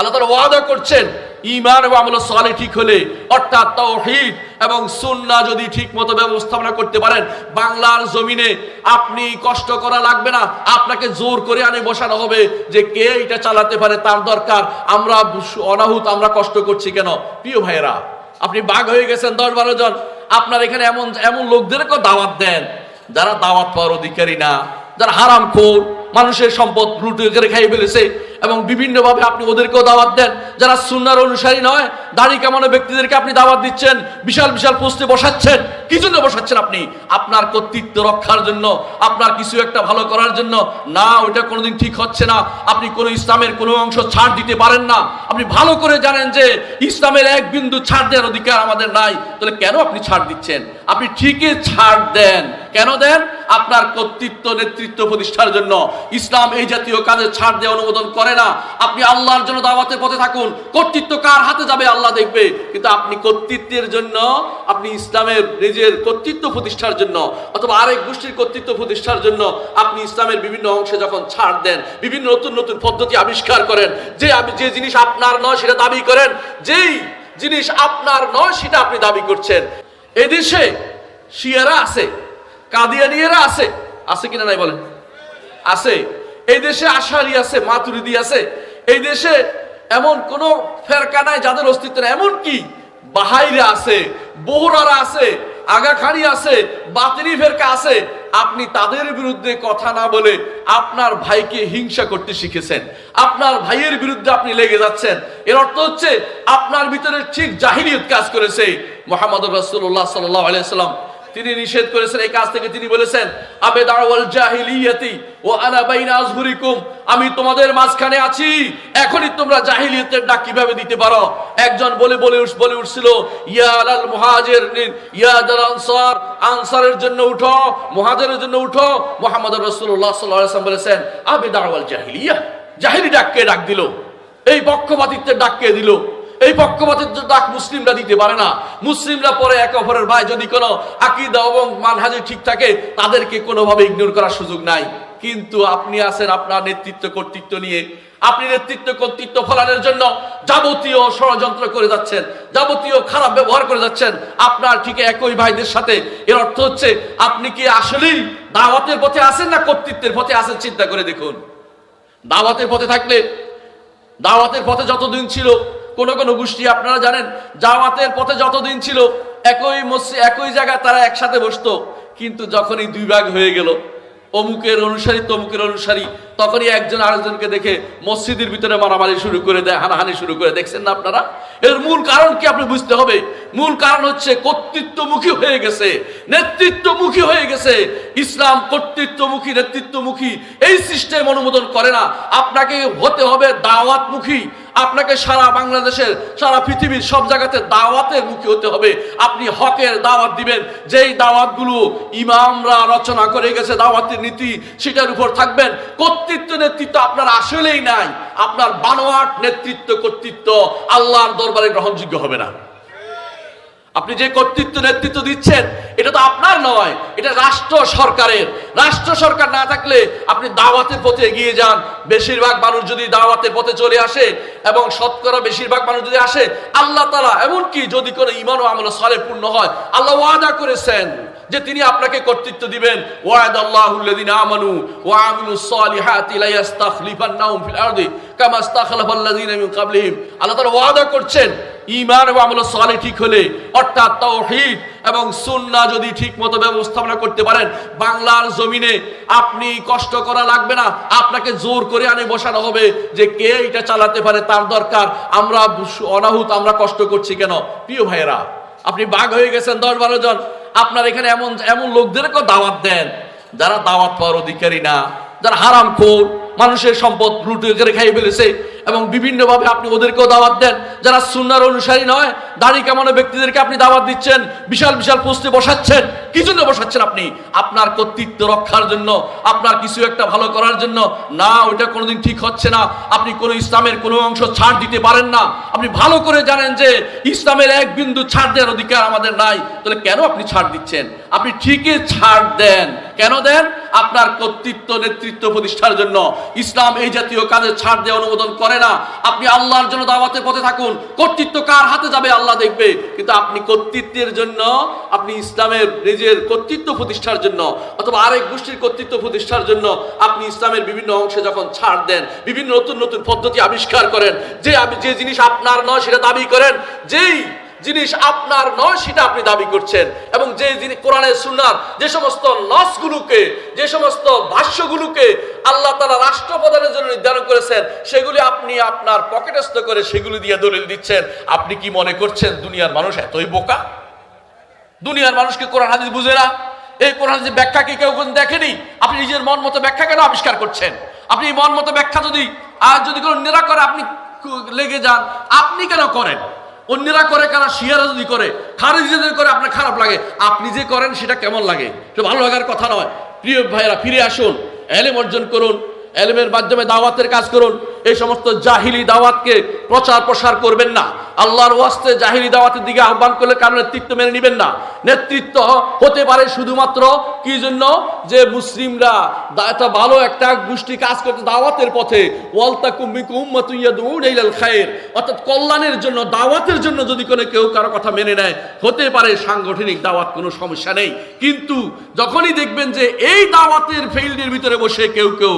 আল্লাহ তাআলা ওয়াদা করছেন ইমান এবং আমল সালে ঠিক হলে, অর্থাৎ তাওহীদ এবং সুন্নাহ যদি ঠিক মতো ব্যবস্থাপনা করতে পারেন, বাংলার জমিনে আপনি কষ্ট করা লাগবে না, আপনাকে জোর করে আনে বসানো হবে যে কে এটা চালাতে পারে তার দরকার। আমরা অনাহুত, আমরা কষ্ট করছি কেন? প্রিয় ভাইয়েরা, আপনি বাঘ হয়ে গেছেন দশ বারো জন, আপনার এখানে এমন এমন লোকদেরকেও দাওয়াত দেন, যারা দাওয়াত পাওয়ার অধিকারী না, যারা হারাম খোর মানুষের সম্পদ লুটে করে খাইয়ে ফেলেছে এবং বিভিন্নভাবে আপনি ওদেরকেও দাওয়াত দেন। যারা সুন্নার অনুসারী নয়, দাড়ি কামানো ব্যক্তিদেরকে আপনি দাওয়াত দিচ্ছেন, বিশাল বিশাল পোস্টে বসাচ্ছেন। কি জন্য বসাচ্ছেন আপনি? আপনার কর্তৃত্ব রক্ষার জন্য, আপনার কিছু একটা ভালো করার জন্য। না, ওইটা কোনোদিন ঠিক হচ্ছে না। আপনি কোনো ইসলামের কোনো অংশ ছাড় দিতে পারেন না। আপনি ভালো করে জানেন যে ইসলামের এক বিন্দু ছাড় দেওয়ার অধিকার আমাদের নাই। তাহলে কেন আপনি ছাড় দিচ্ছেন? আপনি ঠিকই ছাড় দেন। কেন দেন? আপনার কর্তৃত্ব, নেতৃত্ব প্রতিষ্ঠার জন্য। ইসলাম এই জাতীয় কাজে ছাড় দেওয়া, অনুমোদন করে না। আপনি আল্লাহর জন্য দাওয়াতের পথে থাকুন। কর্তৃত্ব কার হাতে যাবে, আল্লাহ দেখবে। কিন্তু আপনি কর্তৃত্বের জন্য, আপনি ইসলামের নিজের কর্তৃত্ব প্রতিষ্ঠার জন্য, অথবা আরেক গোষ্ঠীর কর্তৃত্ব প্রতিষ্ঠার জন্য, আপনি ইসলামের বিভিন্ন অংশে যখন ছাড় দেন, বিভিন্ন নতুন নতুন পদ্ধতি আবিষ্কার করেন, যে যে জিনিস আপনার নয় সেটা দাবি করেন, যেই জিনিস আপনার নয় সেটা আপনি দাবি করছেন। এদেশে শিয়ারা আছে কাদিয়ানিয়ারা আছে? আছে কিনা নাই বলেন? আছে। এই দেশে আশারি আছে, মাতুরিদি আছে। এই দেশে এমন কোন ফেরকা নাই যাদের অস্তিত্ব নেই। এমন কি বাহাইরা আছে, বহুরারা আছে, আগাখানি আছে, বাতিনি ফেরকা আছে। আপনি তাদের বিরুদ্ধে কথা না বলে আপনার ভাইকে হিংসা করতে শিখেছেন। আপনার ভাইয়ের বিরুদ্ধে আপনি লেগে যাচ্ছেন। এর অর্থ হচ্ছে আপনার ভিতরে ঠিক জাহিলিয়ত কাজ করেছে। মোহাম্মদ রাসূলুল্লাহ সাল্লাল্লাহু আলাইহি সাল্লাম তিনি নিষেধ করেছেন, এই কাজ থেকে তিনি বলেছেন, আবে দাওয়াল জাহিলিয়াতি ও আনা বাইনা আজহুরিকুম আমি তোমাদের মাঝখানে আছি, এখনই তোমরা জাহিলিয়াতের ডাক কীভাবে দিতে পারো? একজন বলে বলে উঠ, বলে উঠছিল, ইয়া আলাল মুহাজির ইয়া আলাল আনসার, আনসারের জন্য উঠো, মুহাজিরের জন্য উঠো। মুহাম্মদ রাসূলুল্লাহ সাল্লাল্লাহু আলাইহি ওয়াসাল্লাম বলেছেন, আবে দাওয়াল জাহিলিয়া জাহিলি ডাককে ডাক দিল, এই পক্ষপাতিত্বের ডাককে দিল? এই পক্ষপাতের ডাক মুসলিমরা দিতে পারে না। মুসলিমরা পরে একে অপরের ভাই, যদি কোনো আকিদা এবং মানহাজি ঠিক থাকে, তাদেরকে কোনোভাবে ইগনোর করার সুযোগ নাই। কিন্তু আপনি আছেন আপনার নেতৃত্ব কর্তৃত্ব নিয়ে। আপনি নেতৃত্ব কর্তৃত্ব ফলানোর জন্য যাবতীয় ষড়যন্ত্র করে যাচ্ছেন, যাবতীয় খারাপ ব্যবহার করে যাচ্ছেন। আপনার ঠিক একই ভাইদের সাথে। এর অর্থ হচ্ছে, আপনি কি আসলেই দাওয়াতের পথে আছেন না কর্তৃত্বের পথে আছেন, চিন্তা করে দেখুন। দাওয়াতের পথে থাকলে, দাওয়াতের পথে যতদিন ছিল কোন কোন গোষ্ঠী, আপনারা জানেন, জামাতের পথে যতদিন ছিল, একই মসজিদ, একই জায়গায় তারা একসাথে বসতো। কিন্তু যখনই দুই ভাগ হয়ে গেল, অমুকের অনুসারী, তমুকের অনুসারী, তখনই একজন আরেকজনকে দেখে মসজিদের ভিতরে মারামারি শুরু করে দেয়, হানাহানি শুরু করে দেখছেন না আপনারা? এর মূল কারণ কি আপনি বুঝতে হবে? মূল কারণ হচ্ছে কর্তৃত্বমুখী হয়ে গেছে। নেতৃত্বমুখী হয়ে গেছে। ইসলাম কর্তৃত্বমুখী, নেতৃত্বমুখী এই সিস্টেম অনুমোদন করে না। আপনাকে হতে হবে দাওয়াতমুখী। আপনাকে সারা বাংলাদেশের, সারা পৃথিবীর সব জায়গাতে দাওয়াতের মুখী হতে হবে। আপনি হকের দাওয়াত দিবেন। যেই দাওয়াতগুলো ইমামরা রচনা করে গেছে, দাওয়াতের নীতি, সেটার উপর থাকবেন। কর্তৃত্ব নেতৃত্ব আপনার আসলেই নাই। আপনার বানোয়াট নেতৃত্ব কর্তৃত্ব আল্লাহর দরবারে গ্রহণযোগ্য হবে না। আপনি যে কর্তৃত্ব নেতৃত্ব দিচ্ছেন, এটা তো আপনার নয়, এটা রাষ্ট্র সরকারের। রাষ্ট্র সরকার না থাকলে আপনি দাওয়াতের পথে এগিয়ে যান। বেশিরভাগ মানুষ যদি দাওয়াতের পথে চলে আসে এবং শতকরা বেশিরভাগ মানুষ যদি আসে, আল্লাহ তালা এমনকি যদি কোনো ইমান ও আমল সালে পূর্ণ হয়, আল্লাহ ওয়াদা করেছেন যে তিনি আপনাকে কর্তৃত্ব দিবেন। ওয়াদ আল্লাহুল্লাযিনা আমানু ওয়া আমিলুস ফিল আরদি মিন ক্বাবলিহিম। আল্লাহ তাআলা ওয়াদা করছেন ঈমান এবং আমল সালে ঠিক হলে, অর্থাৎ তাওহীদ এবং সুন্নাহ যদি ঠিক মতো ব্যবস্থাপনা করতে পারেন, বাংলার জমিনে আপনি কষ্ট করা লাগবে না, আপনাকে জোর করে আনে বসানো হবে যে কে এটা চালাতে পারে, তার দরকার। আমরা অনাহুত, আমরা কষ্ট করছি কেন? প্রিয় ভাইয়েরা, আপনি বাঘ হয়ে গেছেন দশ বারো জন। আপনার এখানে এমন এমন লোকদেরকেও দাওয়াত দেন, যারা দাওয়াত পাওয়ার অধিকারী না, যারা হারাম খোর মানুষের সম্পদ লুটে করে খাইয়ে ফেলেছে এবং বিভিন্নভাবে আপনি ওদেরকেও দাওয়াত দেন। যারা সুন্নার অনুসারী নয়, দাড়ি কামানো ব্যক্তিদেরকে আপনি দাওয়াত দিচ্ছেন, বিশাল বিশাল পোস্টে বসাচ্ছেন, কি জন্য বসাচ্ছেন আপনি? আপনার কর্তৃত্ব রক্ষার জন্য, আপনার কিছু একটা ভালো করার জন্য। না, ওইটা কোনোদিন ঠিক হচ্ছে না। আপনি কোনো ইসলামের কোনো অংশ ছাড় দিতে পারেন না। আপনি ভালো করে জানেন যে ইসলামের এক বিন্দু ছাড় দেওয়ার অধিকার আমাদের নাই। তাহলে কেন আপনি ছাড় দিচ্ছেন? আপনি ঠিকই ছাড় দেন। কেন দেন? আপনার কর্তৃত্ব, নেতৃত্ব প্রতিষ্ঠার জন্য। ইসলাম এই জাতীয় কাজে ছাড় দেওয়া অনুমোদন করে না। আপনি আল্লাহর জন্য দাওয়াতের পথে থাকুন। কর্তৃত্ব কার হাতে যাবে আল্লাহ দেখবে। কিন্তু আপনি কর্তৃত্বের জন্য, আপনি ইসলামের নিজের কর্তৃত্ব প্রতিষ্ঠার জন্য অথবা আরেক গোষ্ঠীর কর্তৃত্ব প্রতিষ্ঠার জন্য আপনি ইসলামের বিভিন্ন অংশে যখন ছাড় দেন, বিভিন্ন নতুন নতুন পদ্ধতি আবিষ্কার করেন, যে যে জিনিস আপনার নয় সেটা দাবি করেন, যেই জিনিস আপনার নয় সেটা আপনি দাবি করছেন। এবং যে যিনি কোরআনের সুনার যে সমস্ত লসগুলোকে যে সমস্ত ভাষ্যগুলোকে আল্লাহ তারা রাষ্ট্রপ্রধানের জন্য নির্ধারণ করেছেন, সেগুলি আপনি আপনার পকেটস্থ করে সেগুলি দিয়ে দলিল দিচ্ছেন। আপনি কি মনে করছেন দুনিয়ার মানুষ এতই বোকা? দুনিয়ার মানুষকে কোরআন হাদিস বুঝে না? এই কোরআন হাদিস ব্যাখ্যা কি কেউ দেখেনি? আপনি নিজের মন মতো ব্যাখ্যা কেন আবিষ্কার করছেন? আপনি মন মতো ব্যাখ্যা যদি, আর যদি কোনো নিরা করে আপনি লেগে যান, আপনি কেন করেন? অন্যরা করে, কারা শিয়ারা যদি করে খারিজিদের করে, আপনার খারাপ লাগে। আপনি যে করেন, সেটা কেমন লাগে? সে ভালো লাগার কথা নয়। প্রিয় ভাইয়েরা, ফিরে আসুন, এলেম অর্জন করুন, এলেমের মাধ্যমে দাওয়াতের কাজ করুন। এই সমস্ত জাহিলি দাওয়াতকে প্রচার প্রসার করবেন না। আল্লাহর ওয়াস্তে জাহিলি দাওয়াতের দিকে আহ্বান করলে কারণ নেতৃত্ব মেনে নেবেন না। নেতৃত্ব হতে পারে শুধুমাত্র কি জন্য? যে মুসলিমরা একটা ভালো একটা গোষ্ঠী কাজ করতে দাওয়াতের পথে। ওয়ালতাকুম বিকুম উম্মাতুন ইয়াদউন ইলাল অর্থাৎ কল্যাণের জন্য, দাওয়াতের জন্য যদি কোনো কেউ কারও কথা মেনে নেয়, হতে পারে সাংগঠনিক দাওয়াত, কোনো সমস্যা নেই। কিন্তু যখনই দেখবেন যে এই দাওয়াতের ফিল্ডের ভিতরে বসে কেউ কেউ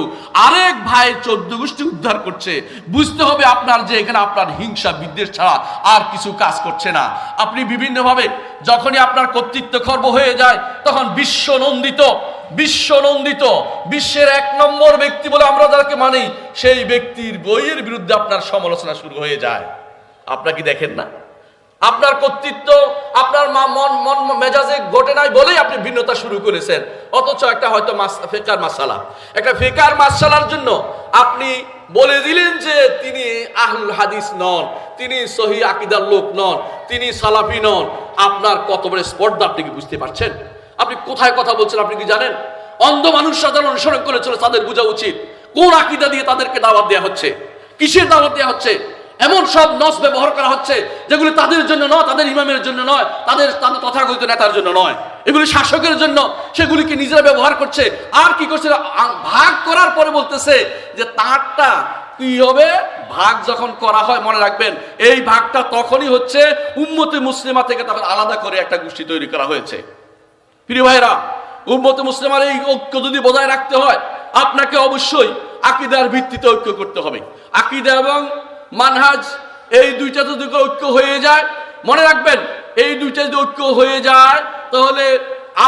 আরেক ভাই চোদ্দ গোষ্ঠী উদ্ধার করছে। বুঝতে হবে আপনার যে এখানে আপনার হিংসা, বিদ্বেষ ছাড়া আর কিছু কাজ করছে না। আপনি বিভিন্নভাবে যখনই আপনার কর্তৃত্ব খর্ব হয়ে যায়, তখন বিশ্ব নন্দিত বিশ্ব নন্দিত বিশ্বের এক নম্বর ব্যক্তি বলে আমরা যাকে মানি, সেই ব্যক্তির বইয়ের বিরুদ্ধে আপনার সমালোচনা শুরু হয়ে যায়। আপনারা কি দেখেন না? আপনার কর্তৃত্ব, আপনার মা- মন মন মেজাজে ঘটে নাই বলেই আপনি ভিন্নতা শুরু করেছেন। অথচ একটা হয়তো মাস- ফেকার মাসালা। একটা ফেকার মাসালার জন্য আপনি বলে দিলেন যে তিনি আহল হাদিস নন, তিনি সহি আকিদার লোক নন, তিনি সালাফি নন। আপনার কত বড় স্পর্ধা আপনি কি বুঝতে পারছেন? আপনি কোথায় কথা বলছেন আপনি কি জানেন? অন্ধ মানুষ সাধারণ অনুসরণ করে চলে তাদের বোঝা উচিত। কোন আকিদা দিয়ে তাদেরকে দাওয়াত দেওয়া হচ্ছে? কিসের দাওয়াত দেওয়া হচ্ছে? এমন সব নস ব্যবহার করা হচ্ছে, যেগুলি তাদের জন্য নয়, তাদের ইমামের জন্য নয়, তাদের তাদের তথাকথিত নেতার জন্য নয়। এগুলি শাসকের জন্য, সেগুলিকে নিজেরা ব্যবহার করছে। আর কি করছে? ভাগ করার পরে বলতেছে যে, তারটা কি হবে? ভাগ যখন করা হয়, মনে রাখবেন, এই ভাগটা তখনই হচ্ছে উম্মতে মুসলিমা থেকে তখন আলাদা করে একটা গোষ্ঠী তৈরি করা হয়েছে। প্রিয় ভাইরা উম্মতে মুসলিমার এই ঐক্য যদি বজায় রাখতে হয়, আপনাকে অবশ্যই আকিদার ভিত্তিতে ঐক্য করতে হবে। আকিদা এবং মানহাজ, এই দুইটা যদি ঐক্য হয়ে যায়, মনে রাখবেন, এই দুইটা যদি ঐক্য হয়ে যায়, তাহলে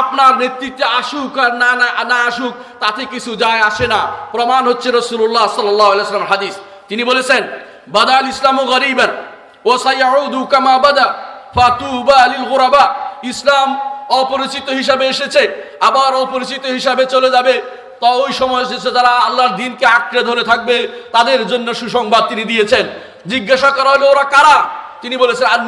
আপনার নেতৃত্বে আসুক আর না না আসুক, তাতে কিছু যায় আসে না। প্রমাণ হচ্ছে রসুল্লাহ সাল্লাম হাদিস। তিনি বলেছেন বাদাল ইসলাম ও সাইয়াউদু কামা বাদা, ফাতুবা আলিল গোরাবা ইসলাম অপরিচিত হিসাবে এসেছে, আবার অপরিচিত হিসাবে চলে যাবে। তো ওই সময় এসেছে যারা আল্লাহর দিনকে আঁকড়ে ধরে থাকবে, তাদের জন্য সুসংবাদ তিনি দিয়েছেন। জিজ্ঞাসা করা হলো, ওরা কারা? তিনি বলেছেন আর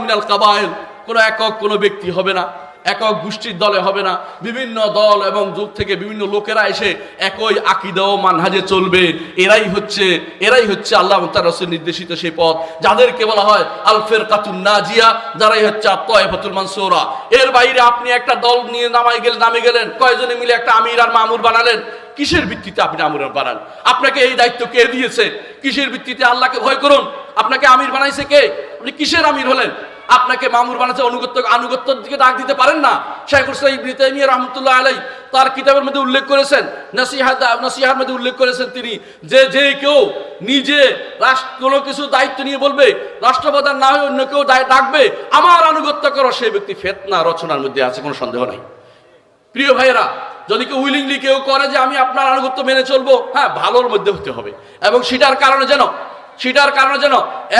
মিনাল কাবায়েল কোনো একক কোনো ব্যক্তি হবে না। একক গোষ্ঠীর দলে হবে না। বিভিন্ন দল এবং যুগ থেকে বিভিন্ন লোকেরা এসে একই আকিদা ও মানহাজে চলবে। এরাই হচ্ছে এরাই হচ্ছে আল্লাহ তার রসুল নির্দেশিত সেই পথ। যাদেরকে বলা হয় আলফের কাতুন নাজিয়া, যারাই হচ্ছে আত্মফাতুল মানসুরা। এর বাইরে আপনি একটা দল নিয়ে নামাই গেলেন নামে গেলেন, কয়জনে মিলে একটা আমির আর মামুর বানালেন? কিসের ভিত্তিতে আপনি আমির বানান? আপনাকে এই দায়িত্ব কে দিয়েছে? কিসের ভিত্তিতে আল্লাহকে ভয় করুন? আপনাকে আমির বানাইছে কে? আপনি কিসের আমির হলেন? আপনাকে মামুর বানাচ্ছে অনুগত্য, আনুগত্যর দিকে ডাক দিতে পারেন না। শেখ তাইমিয়া রহমতুল্লাহ আলাই তার কিতাবের মধ্যে উল্লেখ করেছেন নসিহাত নসিহার মধ্যে উল্লেখ করেছেন তিনি যে যে কেউ নিজে রাষ্ট্র কোনো কিছু দায়িত্ব নিয়ে বলবে, রাষ্ট্রপ্রধান না হয়ে অন্য কেউ ডাকবে, আমার আনুগত্য করো, সেই ব্যক্তি ফেতনা রচনার মধ্যে আছে, কোনো সন্দেহ নাই। প্রিয় ভাইয়েরা, যদি কেউ উইলিংলি কেউ করে যে আমি আপনার আনুগত্য মেনে চলবো হ্যাঁ ভালোর মধ্যে হতে হবে। এবং সেটার কারণে যেন সেটার কারণে যেন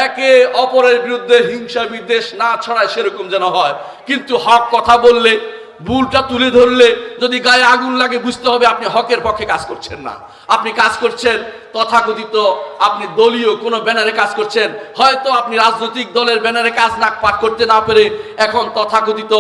একে অপরের বিরুদ্ধে হিংসা বিদ্বেষ না ছড়ায় সেরকম যেন হয়। কিন্তু হক কথা বললে ভুলটা তুলে ধরলে যদি গায়ে আগুন লাগে, বুঝতে হবে আপনি হকের পক্ষে কাজ করছেন না। আপনি কাজ করছেন, তথাকথিত আপনি দলীয় কোনো ব্যানারে কাজ করছেন, হয়তো আপনি রাজনৈতিক দলের ব্যানারে কাজ না পাঠ করতে না পেরে এখন তথাকথিত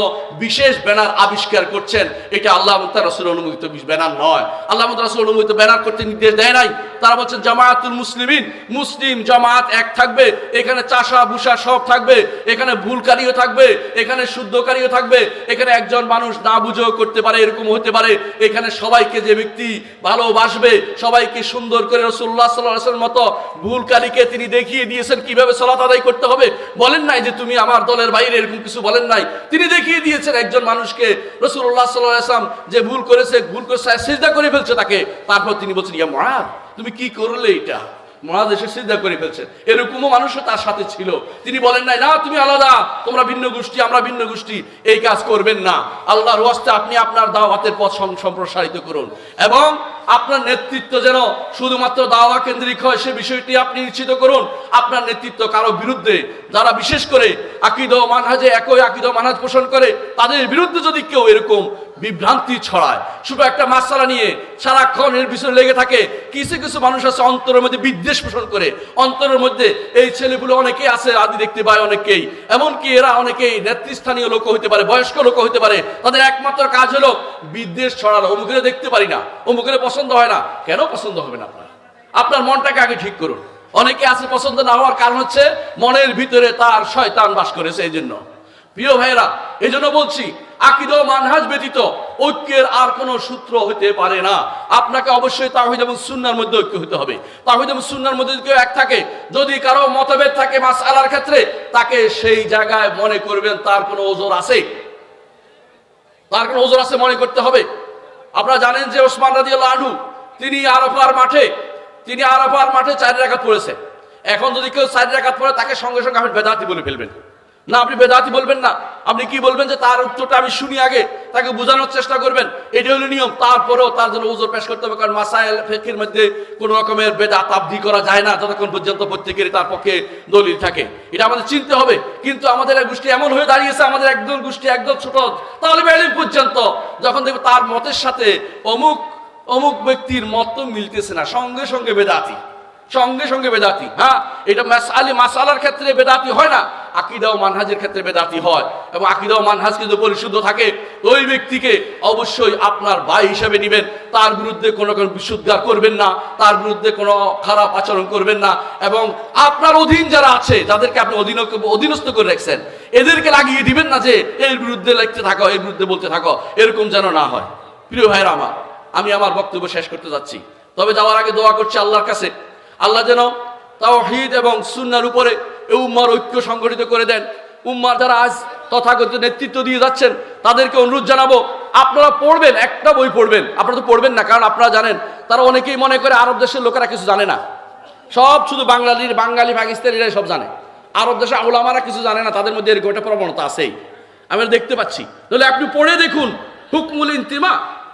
বিশেষ ব্যানার আবিষ্কার করছেন। এটা আল্লাহ তার রসুল অনুমোদিত ব্যানার নয়। আল্লাহ রসুল অনুমোদিত ব্যানার করতে নির্দেশ দেয় নাই। তারা বলছেন, জামায়াতুল মুসলিমিন, মুসলিম জামাত এক থাকবে, এখানে চাষা ভুষা সব থাকবে, এখানে ভুলকারীও থাকবে, এখানে শুদ্ধকারীও থাকবে, এখানে একজন মানুষ মানুষ না বুঝেও করতে পারে, এরকম হতে পারে। এখানে সবাইকে যে ব্যক্তি ভালোবাসবে, সবাইকে সুন্দর করে রসুল্লাহ সাল্লাহ মতো ভুলকারীকে তিনি দেখিয়ে দিয়েছেন, কীভাবে সলাত আদায় করতে হবে? বলেন নাই যে তুমি আমার দলের বাইরে, এরকম কিছু বলেন নাই। তিনি দেখিয়ে দিয়েছেন একজন মানুষকে রসুল্লাহ সাল্লাহ আসলাম যে ভুল করেছে, ভুল করে সিজদা করে ফেলছে তাকে। তারপর তিনি বলছেন, ইয়া মহাদ তুমি কি করলে এটা? মহাজ এসে সিদ্ধা করে ফেলছেন এরকমও মানুষও তার সাথে ছিল। তিনি বলেন নাই, না, তুমি আলাদা, তোমরা ভিন্ন গোষ্ঠী, আমরা ভিন্ন গোষ্ঠী। এই কাজ করবেন না। আল্লাহর ওয়াস্তে আপনি আপনার দাওয়াতের পথ সম- সম্প্রসারিত করুন। এবং আপনার নেতৃত্ব যেন শুধুমাত্র দাওয়া কেন্দ্রিক হয়, সে বিষয়টি আপনি নিশ্চিত করুন। আপনার নেতৃত্ব কারও বিরুদ্ধে, যারা বিশেষ করে আকিদ মানহাজে, একই আকিদ মানহাজ পোষণ করে, তাদের বিরুদ্ধে যদি কেউ এরকম বিভ্রান্তি ছড়ায়। শুধু একটা মাসালা নিয়ে সারাক্ষণ এর পিছনে লেগে থাকে। কিছু কিছু মানুষ আছে অন্তরের মধ্যে বিদ্বেষ পোষণ করে। অন্তরের মধ্যে এই ছেলেগুলো অনেকেই আছে, আদি দেখতে পায় অনেকেই এমনকি এরা অনেকেই নেতৃস্থানীয় লোক হইতে পারে, বয়স্ক লোক হইতে পারে। তাদের একমাত্র কাজ হলো বিদ্বেষ ছড়ানো। অমুকের দেখতে পারি না, অমুকের পছন্দ হয় না। কেন পছন্দ হবে না আপনার? আপনার মনটাকে আগে ঠিক করুন। অনেকে আছে পছন্দ না হওয়ার কারণ হচ্ছে মনের ভিতরে তার শয়তান বাস করেছে এই জন্য প্রিয় ভাইরা এই জন্য বলছি আকিদ মানহাজ ব্যতীত ঐক্যের আর কোনো সূত্র হতে পারে না। আপনাকে অবশ্যই তাহিদ এবং সুন্নার মধ্যে ঐক্য হতে হবে। তাহিদ এবং সুন্নার মধ্যে কেউ এক থাকে, যদি কারও মতভেদ থাকে মাস আলার ক্ষেত্রে, তাকে সেই জায়গায় মনে করবেন, তার কোনো ওজোর আছে? তার কোনো ওজোর আছে মনে করতে হবে? আপনারা জানেন যে ওসমান রাজি আনহু, তিনি আরফার মাঠে, তিনি আরফার মাঠে চার রাখাত পড়েছে। এখন যদি কেউ চার রাখাত পড়ে, তাকে সঙ্গে সঙ্গে আপনি বেদাতি বলে ফেলবেন। না, আপনি বেদাতি বলবেন না। আপনি কি বলবেন যে তার উত্তরটা আমি শুনি আগে? তাকে বোঝানোর চেষ্টা করবেন। এটা হলো নিয়ম। তারপরেও তার জন্য ওজোর পেশ করতে হবে, কারণ মাসাইল ফেকের মধ্যে কোনো রকমের বেদাত আবধি করা যায় না, যতক্ষণ পর্যন্ত প্রত্যেকেরই তার পক্ষে দলিল থাকে। এটা আমাদের চিনতে হবে। কিন্তু আমাদের এক গোষ্ঠী এমন হয়ে দাঁড়িয়েছে, আমাদের একদল গোষ্ঠী, একদল ছোট, তাহলে বেলিম পর্যন্ত যখন দেখবে তার মতের সাথে অমুক অমুক ব্যক্তির মত তো মিলতেছে না। সঙ্গে সঙ্গে বেদাতি, সঙ্গে সঙ্গে বেদাতি হ্যাঁ? এটা মাসালি মাসালার ক্ষেত্রে বেদাতি হয় না। আকিদা ও মানহাজের ক্ষেত্রে বেদাতি হয় এবং আকিদা ও মানহাজ কিন্তু পরিশুদ্ধ থাকে। ওই ব্যক্তিকে অবশ্যই আপনার ভাই হিসেবে নেবেন। তার বিরুদ্ধে কোনো কোনো বিশুদ্ধার করবেন না, তার বিরুদ্ধে কোনো খারাপ আচরণ করবেন না এবং আপনার অধীন যারা আছে, যাদেরকে আপনি অধীন অধীনস্থ করে রাখছেন, এদেরকে লাগিয়ে দিবেন না যে, এর বিরুদ্ধে লিখতে থাকো, এর বিরুদ্ধে বলতে থাকো, এরকম যেন না হয়। প্রিয় ভাইরা আমার, আমি আমার বক্তব্য শেষ করতে যাচ্ছি। তবে যাওয়ার আগে দোয়া করছি আল্লাহর কাছে। আল্লাহ যেন তাওহীদ এবং সুন্নার উপরে উম্মার ঐক্য সংগঠিত করে দেন। উম্মার যারা আজ তথাগত নেতৃত্ব দিয়ে যাচ্ছেন, তাদেরকে অনুরোধ জানাব, আপনারা পড়বেন, একটা বই পড়বেন। আপনারা তো পড়বেন না, কারণ আপনারা জানেন, তারা অনেকেই মনে করে আরব দেশের লোকেরা কিছু জানে না। সব শুধু বাঙালির বাঙালি পাকিস্তানিরাই সব জানে। আরব দেশে আউলামারা কিছু জানে না, তাদের মধ্যে এরকম একটা প্রবণতা আছেই। আমি দেখতে পাচ্ছি। তাহলে আপনি পড়ে দেখুন, হুকমুল ইন্তিমা,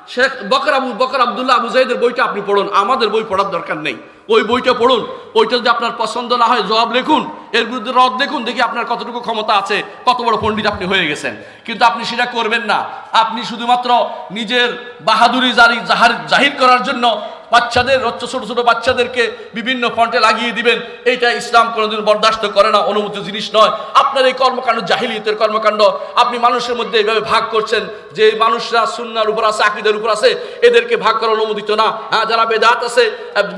শেখ বকর আবু বকর আবদুল্লাহ আবু জাহিদের বইটা আপনি পড়ুন। আমাদের বই পড়ার দরকার নেই। ওই বইটা পড়ুন ওইটা যদি আপনার পছন্দ না হয়, জবাব লিখুন, এর বিরুদ্ধে রদ দেখুন দেখি আপনার কতটুকু ক্ষমতা আছে, কত বড় পণ্ডিত আপনি হয়ে গেছেন। কিন্তু আপনি সেটা করবেন না। আপনি শুধুমাত্র নিজের বাহাদুরি জারি জাহার জাহির করার জন্য বাচ্চাদের ছোট ছোট বাচ্চাদেরকে বিভিন্ন ফন্টে লাগিয়ে দিবেন। এইটা ইসলাম কোনোদিন বরদাস্ত করে না, অনুমতি জিনিস নয়। আপনার এই কর্মকাণ্ড জাহিলিয়তের কর্মকাণ্ড, আপনি মানুষের মধ্যে এইভাবে ভাগ করছেন যে মানুষরা সুন্নার উপর আছে, আকিদের উপর আছে, এদেরকে ভাগ করা অনুমোদিত না। হ্যাঁ যারা বেদাত আছে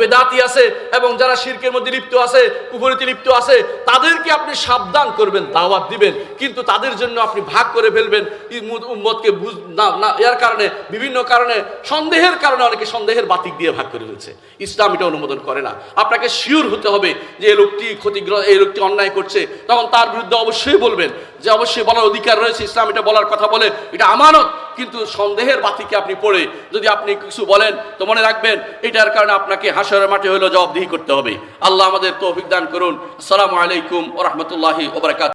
বেদাতি আছে, এবং যারা শিরকের মধ্যে লিপ্ত আছে, কুফরিতে লিপ্ত আছে, তাদেরকে আপনি সাবধান করবেন, দাওয়াত দিবেন। কিন্তু তাদের জন্য আপনি ভাগ করে ফেলবেন। উম্মতকে বুঝ, না না এর কারণে, বিভিন্ন কারণে, সন্দেহের কারণে অনেকে সন্দেহের বাতিক দিয়ে ভাগ করে ফেলছে ইসলাম এটা অনুমোদন করে না। আপনাকে শিওর হতে হবে যে এই লোকটি ক্ষতিগ্রস্ত, এই লোকটি অন্যায় করছে। তখন তার বিরুদ্ধে অবশ্যই বলবেন যে অবশ্যই বলার অধিকার রয়েছে, ইসলাম এটা বলার কথা বলে, এটা আমানত। কিন্তু সন্দেহের বাতিকে আপনি পড়ে যদি আপনি কিছু বলেন, তো মনে রাখবেন এটার কারণে আপনাকে হাসরের মাঠে হলেও জবাবদিহি করতে হবে। আল্লাহ আমাদের তৌফিক দান করুন। আসসালামু আলাইকুম ও রহমতুল্লাহি ওবরাকাত